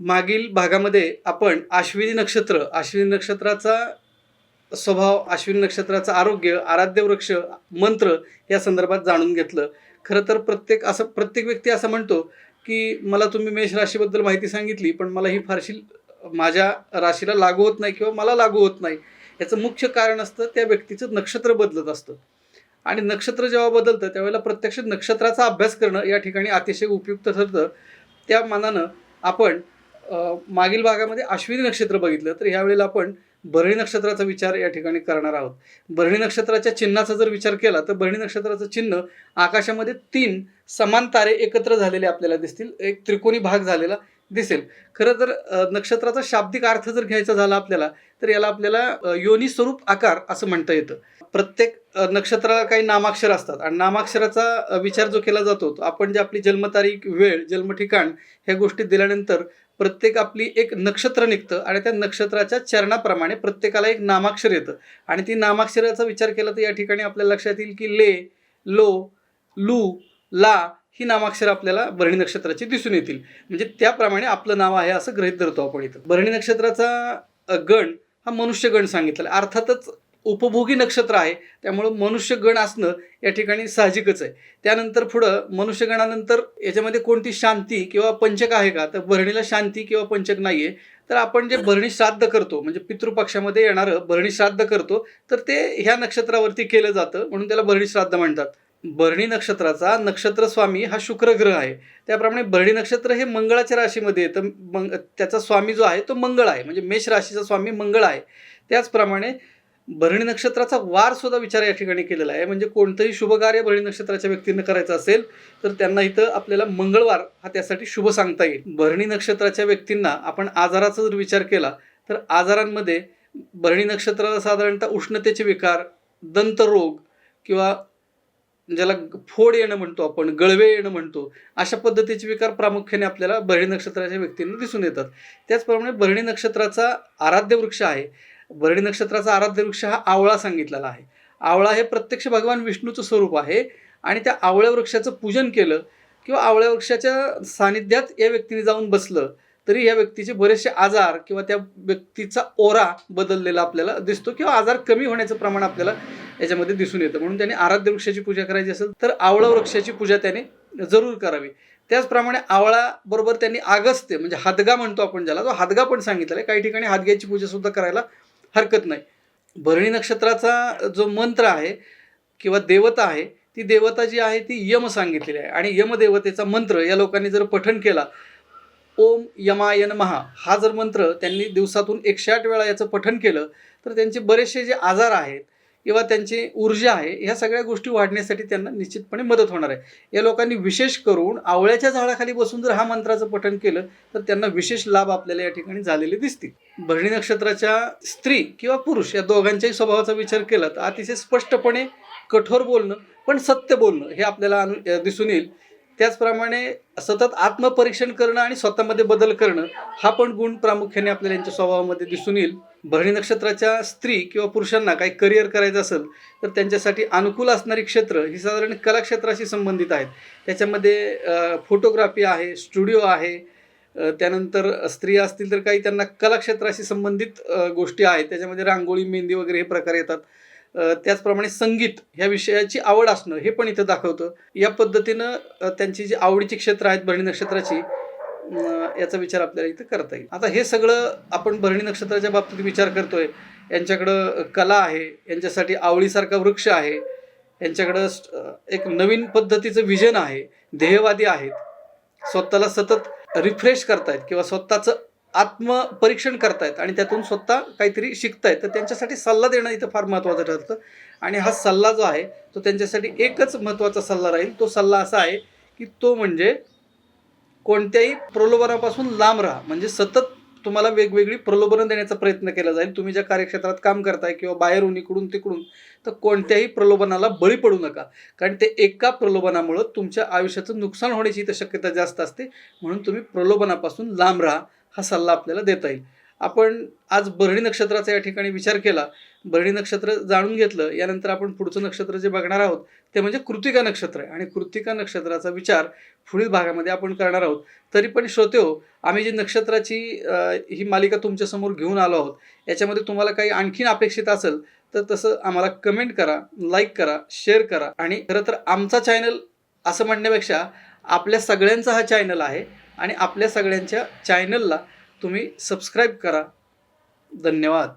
मागील भागामध्ये आपण अश्विनी नक्षत्र अश्विनी नक्षत्राचा स्वभाव अश्विनी नक्षत्राचं आरोग्य आराध्य वृक्ष मंत्र या संदर्भात जाणून घेतलं. खरं तर प्रत्येक असं प्रत्येक व्यक्ती असं म्हणतो की मला तुम्ही मेष राशीबद्दल माहिती सांगितली पण मला ही फारशी माझ्या राशीला लागू होत नाही किंवा मला लागू होत नाही. याचं मुख्य कारण असतं त्या व्यक्तीचं नक्षत्र बदलत असतं. आणि नक्षत्र जेव्हा बदलतं त्यावेळेला प्रत्यक्ष नक्षत्राचा अभ्यास करणं या ठिकाणी अतिशय उपयुक्त ठरतं. त्या मानानं आपण मागील भागामध्ये अश्विनी नक्षत्र बघितलं तर ह्यावेळेला आपण भरणी नक्षत्राचा विचार या ठिकाणी करणार आहोत. भरणी नक्षत्राच्या चिन्हाचा जर विचार केला तर भरणी नक्षत्राचं चिन्ह आकाशामध्ये तीन समान तारे एकत्र झालेले आपल्याला दिसतील. एक त्रिकोणी भाग झालेला दिसेल. खरं तर नक्षत्राचा शाब्दिक अर्थ जर घ्यायचा झाला आपल्याला तर याला आपल्याला योनी स्वरूप आकार असं म्हणता येतं. प्रत्येक नक्षत्राला काही नामाक्षर असतात आणि नामाक्षराचा विचार जो केला जातो तो आपण जे आपली जन्मतारीख वेळ जन्मठिकाण ह्या गोष्टी दिल्यानंतर प्रत्येक आपली एक नक्षत्र निघतं आणि त्या नक्षत्राच्या चरणाप्रमाणे प्रत्येकाला एक नामाक्षर येतं. आणि ती नामाक्षराचा विचार केला तर या ठिकाणी आपल्या लक्षात येईल की ले लो लू ला ही नामाक्षर आपल्याला भरणी नक्षत्राची दिसून येतील. म्हणजे त्याप्रमाणे आपलं नाव आहे असं गृहित धरतो आपण इथं. भरणी नक्षत्राचा गण हा मनुष्यगण सांगितलेला अर्थातच उपभोगी नक्षत्र आहे. त्यामुळं मनुष्यगण असणं या ठिकाणी साहजिकच आहे. त्यानंतर पुढं मनुष्यगणानंतर याच्यामध्ये कोणती शांती किंवा पंचक आहे का? तर भरणीला शांती किंवा पंचक नाही आहे तर आपण जे भरणी श्राद्ध करतो म्हणजे पितृपक्षामध्ये येणारं भरणी श्राद्ध करतो तर ते ह्या नक्षत्रावरती केलं जातं म्हणून त्याला भरणी श्राद्ध म्हणतात. भरणी नक्षत्राचा नक्षत्र स्वामी हा शुक्र ग्रह आहे. त्याप्रमाणे भरणी नक्षत्र हे मंगळाच्या राशीमध्ये येतं. मंग त्याचा स्वामी जो आहे तो मंगळ आहे. म्हणजे मेष राशीचा स्वामी मंगळ आहे. त्याचप्रमाणे भरणी नक्षत्राचा वार सुद्धा विचार या ठिकाणी केलेला आहे. म्हणजे कोणतंही शुभकार्य भरणी नक्षत्राच्या व्यक्तीनं करायचं असेल तर त्यांना इथं आपल्याला मंगळवार हा त्यासाठी शुभ सांगता येईल. भरणी नक्षत्राच्या व्यक्तींना आपण आजाराचा जर विचार केला तर आजारांमध्ये भरणी नक्षत्राला साधारणतः उष्णतेचे विकार दंतरोग किंवा ज्याला फोड येणं म्हणतो आपण गळवे येणं म्हणतो अशा पद्धतीचे विकार प्रामुख्याने आपल्याला भरणी नक्षत्राच्या व्यक्तींना दिसून येतात. त्याचप्रमाणे भरणी नक्षत्राचा आराध्य वृक्ष आहे. भरणी नक्षत्राचा आराध्य वृक्ष हा आवळा सांगितलेला आहे. आवळा हे प्रत्यक्ष भगवान विष्णूचं स्वरूप आहे आणि त्या आवळ्या वृक्षाचं पूजन केलं किंवा आवळ्या वृक्षाच्या सानिध्यात या व्यक्तीने जाऊन बसलं तरी या व्यक्तीचे बरेचसे आजार किंवा त्या व्यक्तीचा ओरा बदललेला आपल्याला दिसतो किंवा आजार कमी होण्याचं प्रमाण आपल्याला याच्यामध्ये दिसून येतं. म्हणून त्याने आराध्य वृक्षाची पूजा करायची असेल तर आवळा वृक्षाची पूजा त्याने जरूर करावी. त्याचप्रमाणे आवळा बरोबर त्यांनी आगस्त्य म्हणजे हादगा म्हणतो आपण ज्याला तो हादगा पण सांगितलेला आहे. काही ठिकाणी हादग्याची पूजा सुद्धा करायला हरकत नाही. भरणी नक्षत्राचा जो मंत्र आहे किंवा देवता आहे ती देवता जी आहे ती यम सांगितलेली आहे. आणि यमदेवतेचा मंत्र या लोकांनी जर पठण केला ओम यमायन महा हा जर मंत्र त्यांनी दिवसातून एकशे आठ वेळा याचं पठण केलं तर त्यांचे बरेचसे जे आजार आहेत किंवा त्यांची ऊर्जा आहे ह्या सगळ्या गोष्टी वाढण्यासाठी त्यांना निश्चितपणे मदत होणार आहे. या लोकांनी विशेष करून आवळ्याच्या झाडाखाली बसून जर हा मंत्राचं पठण केलं तर त्यांना विशेष लाभ आपल्याला या ठिकाणी झालेले दिसतील. भरणी नक्षत्राच्या स्त्री किंवा पुरुष या दोघांच्याही स्वभावाचा विचार केला तर अतिशय स्पष्टपणे कठोर बोलणं पण सत्य बोलणं हे आपल्याला अनु दिसून येईल. त्याचप्रमाणे सतत आत्मपरीक्षण करणं आणि स्वतःमध्ये बदल करणं हा पण गुण प्रामुख्याने आपल्याला यांच्या स्वभावामध्ये दिसून येईल. भरणी नक्षत्राच्या स्त्री किंवा पुरुषांना काही करिअर करायचं असेल तर त्यांच्यासाठी अनुकूल असणारी क्षेत्र ही साधारण कलाक्षेत्राशी संबंधित आहेत. त्याच्यामध्ये फोटोग्राफी आहे स्टुडिओ आहे. त्यानंतर स्त्रिया असतील तर काही त्यांना कलाक्षेत्राशी संबंधित गोष्टी आहेत. त्याच्यामध्ये रांगोळी मेहंदी वगैरे हे प्रकार येतात. त्याचप्रमाणे संगीत ह्या विषयाची आवड असणं हे पण इथं दाखवतं. या पद्धतीनं त्यांची जी आवडीची क्षेत्र आहेत भरणी नक्षत्राची याचा विचार आपल्याला इथं करता येईल. आता हे सगळं आपण भरणी नक्षत्राच्या बाबतीत विचार करतोय. यांच्याकडं कला आहे. यांच्यासाठी आवळीसारखा वृक्ष आहे. यांच्याकडं एक नवीन पद्धतीचं विजन आहे. ध्येयवादी आहेत. स्वतःला सतत रिफ्रेश करतायत किंवा स्वतःचं आत्मपरीक्षण करतायत आणि त्यातून स्वतः काहीतरी शिकतायत. तर त्यांच्यासाठी सल्ला देणं इथं फार महत्त्वाचं ठरतं. आणि हा सल्ला जो आहे तो त्यांच्यासाठी एकच महत्त्वाचा सल्ला राहील. तो सल्ला असा आहे की तो म्हणजे कोणत्याही प्रलोभनापासून लांब राहा. म्हणजे सतत तुम्हाला वेगवेगळी प्रलोभनं देण्याचा प्रयत्न केला जाईल. तुम्ही ज्या कार्यक्षेत्रात काम करताय किंवा बाहेरून इकडून तिकडून तर कोणत्याही प्रलोभनाला बळी पडू नका. कारण ते एका प्रलोभनामुळं तुमच्या आयुष्याचं नुकसान होण्याची तर शक्यता जास्त असते. म्हणून तुम्ही प्रलोभनापासून लांब राहा हा सल्ला आपल्याला देता येईल. आपण आज बरणी नक्षत्राचा या ठिकाणी विचार केला. बरणी नक्षत्र जाणून घेतलं यानंतर आपण पुढचं नक्षत्र जे बघणार आहोत ते म्हणजे कृतिका नक्षत्र आहे. आणि कृतिका नक्षत्राचा विचार पुढील भागामध्ये आपण करणार आहोत. तरी पण श्रोते हो आम्ही जी नक्षत्राची ही मालिका तुमच्यासमोर घेऊन आलो आहोत याच्यामध्ये तुम्हाला काही आणखीन अपेक्षित असेल तर तसं आम्हाला कमेंट करा लाईक करा शेअर करा. आणि खरं तर आमचा चॅनल असं म्हणण्यापेक्षा आपल्या सगळ्यांचा हा चॅनल आहे. आणि आपल्या सगळ्यांच्या चॅनलला तुम्ही सबस्क्राईब करा. धन्यवाद.